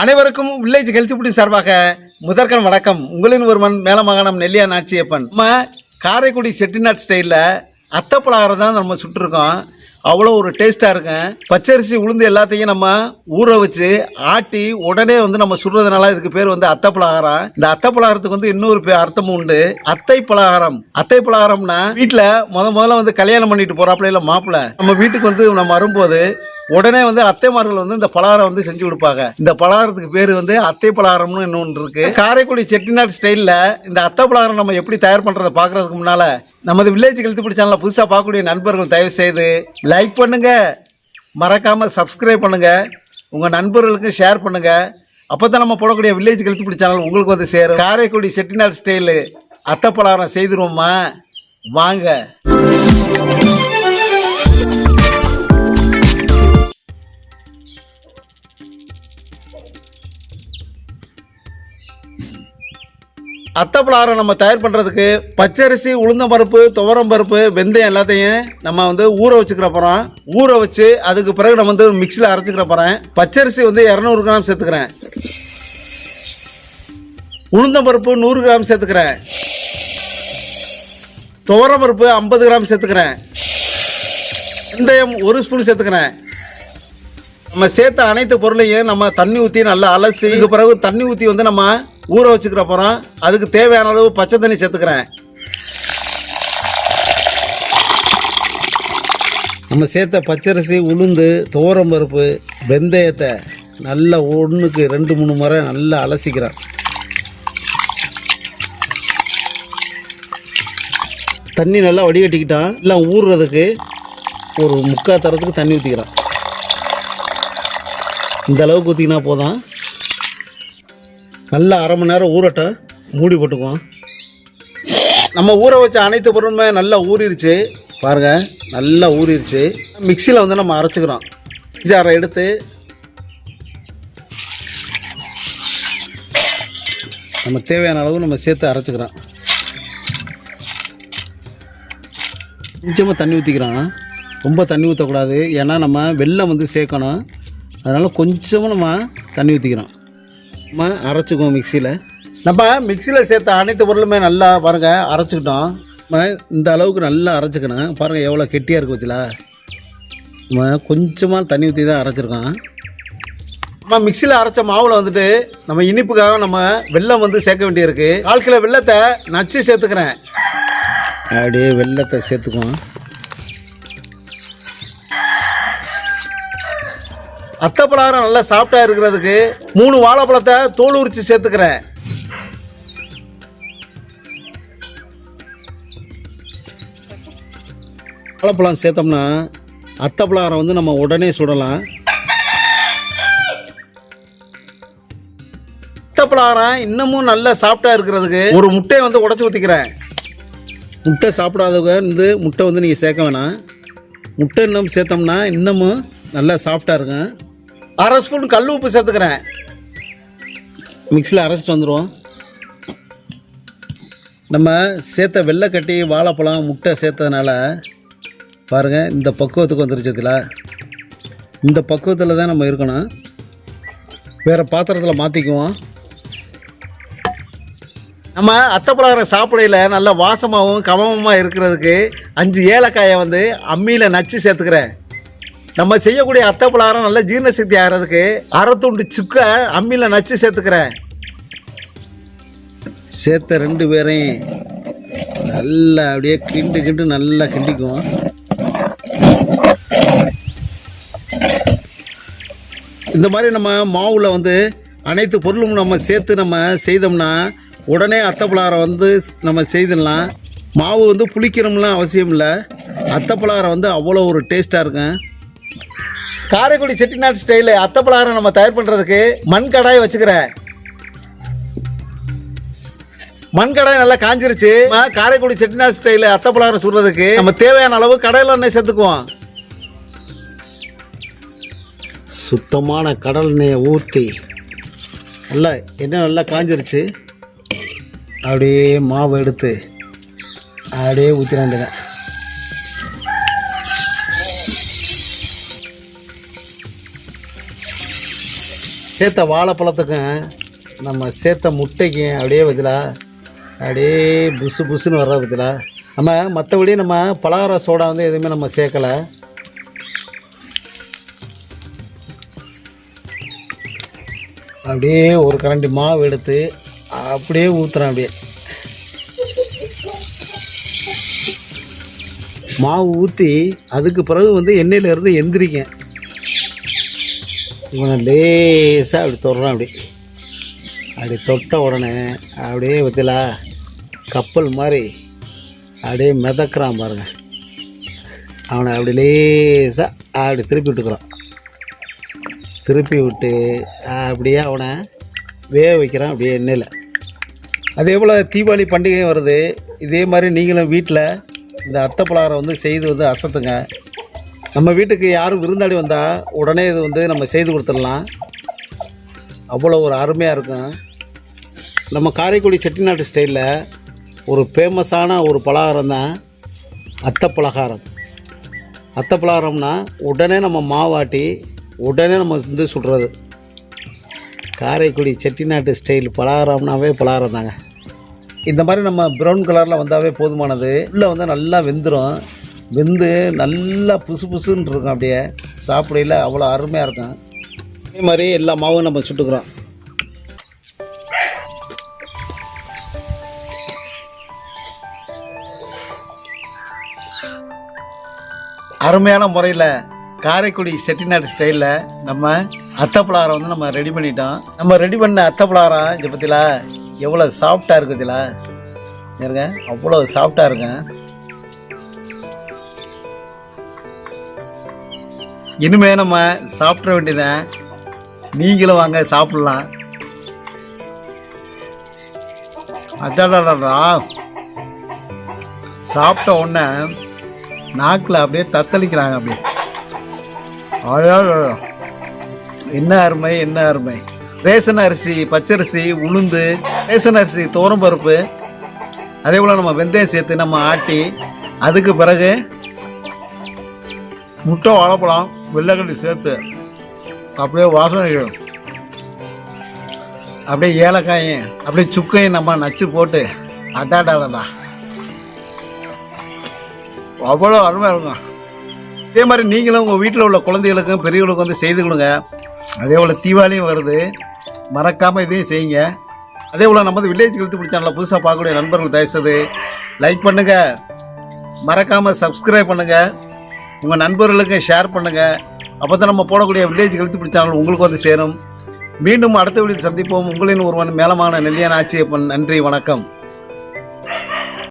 அனைவருக்கும் village health புடி சார்பாக முதற்கன் வணக்கம். உங்களின் ஒருவன் மேலமாகாணம் நெல்லியா நாச்சியப்பன். நம்ம காரைக்குடி செட்டிநாட் ஸ்டைலில் அத்தை பலகாரம் தான் நம்ம சுட்டிருக்கோம். அவ்வளோ ஒரு டேஸ்ட்டாக இருக்கும். பச்சரிசி உளுந்து எல்லாத்தையும் நம்ம ஊற வச்சு ஆட்டி உடனே வந்து நம்ம சுடுறதுனால இதுக்கு பேர் வந்து அத்தை பலகாரம் இந்த அத்தை பலகாரத்துக்கு வந்து இன்னொரு பேர் அர்த்தமும் உண்டு. அத்தை பலகாரம் அத்தை பலகாரம்னா வீட்டில் முத முதல்ல வந்து கல்யாணம் பண்ணிட்டு போகிறாப்புல இல்லை மாப்பிள்ள. நம்ம வீட்டுக்கு வந்து நம்ம வரும்போது உடனே வந்து அத்தைமார்கள் வந்து இந்த பலகாரம் வந்து செஞ்சு கொடுப்பாங்க. இந்த பலகாரத்துக்கு பேர் வந்து அத்தை பலகாரம்னு இன்னொன்று இருக்கு? காரைக்குடி செட்டிநாடு ஸ்டைலில் இந்த அத்தை பலகாரம் நம்ம எப்படி தயார் பண்ணுறதை பார்க்கறதுக்கு முன்னால் நமது வில்லேஜ் கெழுத்து பிடி புதுசாக பார்க்கக்கூடிய நண்பர்கள் தயவு செய்து லைக் பண்ணுங்க. மறக்காமல் சப்ஸ்கிரைப் பண்ணுங்க. உங்கள் நண்பர்களுக்கும் ஷேர் பண்ணுங்க. அப்பதான் நம்ம போடக்கூடிய வில்லேஜ் கெழுத்து பிடிச்சாலும் சேனல் உங்களுக்கு வந்து சேரும். காரைக்குடி செட்டிநாடு ஸ்டைலு அத்தை பலகாரம் செய்திருவோமா? வாங்க. அத்தை நம்ம தயார் பண்ணுறதுக்கு பச்சரிசி உளுந்தம்பருப்பு துவரம் பருப்பு வெந்தயம் எல்லாத்தையும் நம்ம வந்து ஊற வச்சுக்கிற போகிறோம் ஊற வச்சு அதுக்கு பிறகு நம்ம வந்து மிக்சியில் அரைச்சிக்கிற போகிறேன் பச்சரிசி வந்து இரநூறு கிராம் சேர்த்துக்கிறேன். உளுந்தம்பருப்பு நூறு கிராம் சேர்த்துக்கிறேன். துவரம் பருப்பு ஐம்பது கிராம் சேர்த்துக்கிறேன். வெந்தயம் ஒரு ஸ்பூன் சேர்த்துக்கிறேன். நம்ம சேர்த்த அனைத்து பொருளையும் நம்ம தண்ணி ஊற்றி நல்லா அலசி இதுக்கு பிறகு தண்ணி ஊற்றி வந்து நம்ம ஊற வச்சுக்கிற அப்புறம் அதுக்கு தேவையான அளவு பச்சை தண்ணி சேர்த்துக்கிறேன். நம்ம சேர்த்த பச்சரிசி உளுந்து துவரம் பருப்பு வெந்தயத்தை நல்லா ஒன்றுக்கு ரெண்டு மூணு முறை நல்லா அலசிக்கிறேன். தண்ணி நல்லா வடிகட்டிக்கிட்டான் எல்லாம் ஊறுறதுக்கு ஒரு முக்கால் தரத்துக்கு தண்ணி ஊற்றிக்கிறேன் இந்த அளவுக்கு ஊற்றிக்கினா போதும். நல்லா அரை மணி நேரம் ஊறட்ட மூடி போட்டுக்குவோம். நம்ம ஊற வச்ச அனைத்து பொருளுமே நல்லா ஊறிடுச்சு பாருங்கள் நல்லா ஊறிடுச்சு மிக்சியில் வந்து நம்ம அரைச்சிக்கிறோம். ஜாரை எடுத்து நம்ம தேவையான அளவு நம்ம சேர்த்து அரைச்சிக்கிறோம். கொஞ்சமாக தண்ணி ஊற்றிக்கிறோம் ரொம்ப தண்ணி ஊற்றக்கூடாது ஏன்னா நம்ம வெள்ளம் வந்து சேர்க்கணும். அதனால் கொஞ்சமாக நம்ம தண்ணி ஊற்றிக்கிறோம் நம்ம அரைச்சிக்குவோம் மிக்சியில். நம்ம மிக்சியில் சேர்த்த அனைத்து பொருளுமே நல்லா பாருங்கள் அரைச்சிக்கிட்டோம். நம்ம இந்த அளவுக்கு நல்லா அரைச்சிக்கணும். பாருங்கள் எவ்வளோ கெட்டியாக இருக்குது பார்த்தீங்களா நம்ம கொஞ்சமாக தண்ணி ஊற்றி தான் அரைச்சிருக்கோம். நம்ம மிக்சியில் அரைச்ச மாவில் வந்துட்டு நம்ம இனிப்புக்காக நம்ம வெல்லம் வந்து சேர்க்க வேண்டியிருக்கு. கால் கிலோ வெல்லத்தை நச்சு சேர்த்துக்கிறேன். அப்படியே வெல்லத்தை சேர்த்துக்குவோம். அத்தை பலகாரம் நல்லா சாப்பிட்டா இருக்கிறதுக்கு மூணு வாழைப்பழத்தை தோல் உரித்து சேர்த்துக்கிறேன். வாழைப்பழம் சேர்த்தோம்னா அத்தை பலகாரம் வந்து நம்ம உடனே சுடலாம். அத்தை பலகாரம் இன்னமும் நல்லா சாப்பிட்டா இருக்கிறதுக்கு ஒரு முட்டையை வந்து உடச்சி ஊற்றிக்கிறேன் முட்டை சாப்பிடாதவங்க வந்து முட்டை வந்து நீங்கள் சேர்க்க வேணாம். முட்டை இன்னும் சேர்த்தோம்னா இன்னமும் நல்லா சாஃப்டாக இருக்கும். அரை ஸ்பூன் கல் உப்பு சேர்த்துக்கிறேன். மிக்சியில் அரைச்சிட்டு வந்துடுவோம் நம்ம சேர்த்த வெள்ளைக்கட்டி வாழைப்பழம் முட்டை சேர்த்ததுனால பாருங்கள் இந்த பக்குவத்துக்கு வந்துருச்சதுல இந்த பக்குவத்தில் தான் நம்ம இருக்கணும். வேறு பாத்திரத்தில் மாற்றிக்குவோம் நம்ம அத்தை பலகாரம் சாப்பிடையில நல்ல வாசமாகவும் கமமாக இருக்கிறதுக்கு அஞ்சு ஏலக்காயை வந்து அம்மியில் நச்சு சேர்த்துக்கிறேன். நம்ம செய்யக்கூடிய அத்தை பலகாரம் நல்லா ஜீரண சக்தி ஆகிறதுக்கு அரை சுக்க அம்மியில் நச்சு சேர்த்துக்கிறேன். சேர்த்த ரெண்டு பேரையும் நல்லா அப்படியே கிண்டு கிண்டு நல்லா கிண்டிக்கும் இந்த மாதிரி நம்ம மாவில் வந்து அனைத்து பொருளும் நம்ம சேர்த்து நம்ம செய்தோம்னா உடனே அத்தை வந்து நம்ம செய்திடலாம். மாவு வந்து புளிக்கணும்லாம் அவசியம் இல்லை. அத்தை வந்து அவ்வளோ ஒரு டேஸ்ட்டாக இருக்கும். காரைக்குடி செட்டிநாடு ஸ்டைலு அத்தப்பலாரம் நம்ம தயார் பண்ணுறதுக்கு மண் கடாய் வச்சுக்கிறேன் மண் கடாய் நல்லா காஞ்சிருச்சு. காரைக்குடி செட்டிநாடு ஸ்டைலு அத்தை சுடுறதுக்கு நம்ம தேவையான அளவு கடையில் எண்ணெய் சேர்த்துக்குவோம். சுத்தமான கடல் எண்ணெயை ஊற்றி நல்லா எண்ணெய் நல்லா காஞ்சிருச்சு. அப்படியே மாவு எடுத்து அப்படியே ஊற்றிட சேர்த்த வாழைப்பழத்துக்கும் நம்ம சேர்த்த முட்டைக்கும் அப்படியே வைக்கலாம் அப்படியே புசு புசுன்னு வர்றது பதிலாக நம்ம மற்றபடி நம்ம பலகார சோடா வந்து எதுவுமே நம்ம சேர்க்கலை. அப்படியே ஒரு கரண்டி மாவு எடுத்து அப்படியே ஊற்றுறேன் அப்படியே. மாவு ஊற்றி அதுக்கு பிறகு வந்து எண்ணெயிலேருந்து எந்திரிக்கேன் இவனை லேசாக அப்படி தொடுறான் அப்படி. அப்படி தொட்ட உடனே அப்படியே பத்திலா கப்பல் மாதிரி அப்படியே மிதக்கிறான் பாருங்க. அவனை அப்படி லேசாக அப்படி திருப்பி விட்டுக்கிறான். திருப்பி விட்டு அப்படியே அவனை வேக வைக்கிறான் அப்படியே எண்ணெயில். அதே போல் தீபாவளி பண்டிகையும் வருது. இதே மாதிரி நீங்களும் வீட்டில் இந்த அத்தை பலகாரம் வந்து செய்து வந்து அசத்துங்க. நம்ம வீட்டுக்கு யாரும் விருந்தாடி வந்தால் உடனே இது வந்து நம்ம செய்து கொடுத்துடலாம். அவ்வளோ ஒரு அருமையாக இருக்கும். நம்ம காரைக்குடி செட்டிநாட்டு ஸ்டைலில் ஒரு ஃபேமஸான ஒரு பலகாரம் தான் அத்தை பலகாரம் அத்தை பலகாரம்னா உடனே நம்ம மாவாட்டி உடனே நம்ம வந்து சுடுறது காரைக்குடி செட்டிநாட்டு ஸ்டைல் பலகாரம்னாவே பலகாரம் தாங்க. இந்த மாதிரி நம்ம ப்ரௌன் கலரில் வந்தாவே போதுமானது. உள்ளே வந்து நல்லா வெந்துடும் வெந்து நல்லா புசு புசுன்னு இருக்கும் அப்படியே. சாப்பிடையில் அவ்வளோ அருமையாக இருக்கும். அதே மாதிரி எல்லா மாவும் நம்ம சுட்டுக்கிறோம். அருமையான முறையில் காரைக்குடி செட்டிநாடு ஸ்டைலில் நம்ம அத்தை வந்து நம்ம ரெடி பண்ணிட்டோம். நம்ம ரெடி பண்ண அத்தை பலகாரம் இதை பற்றிலாம் எவ்வளோ சாஃப்டாக இருக்குதுல? இருங்க அவ்வளோ சாஃப்டாக இருக்கேன் இனிமே நம்ம சாப்பிட வேண்டியதான் நீங்களும் வாங்க சாப்பிட்லாம். அடாடாடா சாப்பிட்ட உடனே நாக்கில் அப்படியே தத்தளிக்கிறாங்க அப்படியே. அழகா என்ன அருமை என்ன அருமை. ரேசன் அரிசி பச்சரிசி உளுந்து ரேசன் அரிசி பருப்பு. அதே போல் நம்ம வெந்தயம் சேர்த்து நம்ம ஆட்டி அதுக்கு பிறகு முட்டை வாழைப்பழம் வெள்ளைக்கட்டி சேர்த்து அப்படியே வாசனைகள் அப்படியே ஏலக்காயும் அப்படியே சுக்கையும் நம்ம நச்சு போட்டு அடாடாடா அவ்வளோ அருமையாக இருக்கும். இதே மாதிரி நீங்களும் உங்கள் வீட்டில் உள்ள குழந்தைகளுக்கும் பெரியவர்களுக்கும் வந்து செய்து கொடுங்க. அதே போல் தீபாவளியும் வருது. மறக்காமல் இதையும் செய்யுங்க. அதே போல் நமது வில்லேஜ் கழுத்து பிடிச்சானில் புதுசாக பார்க்கக்கூடிய நண்பர்கள் தயசது லைக் பண்ணுங்கள் மறக்காமல் சப்ஸ்கிரைப் பண்ணுங்கள் உங்கள் நண்பர்களுக்கு ஷேர் பண்ணுங்கள் அப்போ தான் நம்ம போடக்கூடிய வில்லேஜ் கழுத்து பிடிச்சாலும் உங்களுக்கு வந்து சேரும். மீண்டும் அடுத்த வீடியோ சந்திப்போம். உங்களின் ஒருவன் மேலமான நெல்லியான ஆட்சியப்பன் நன்றி வணக்கம்.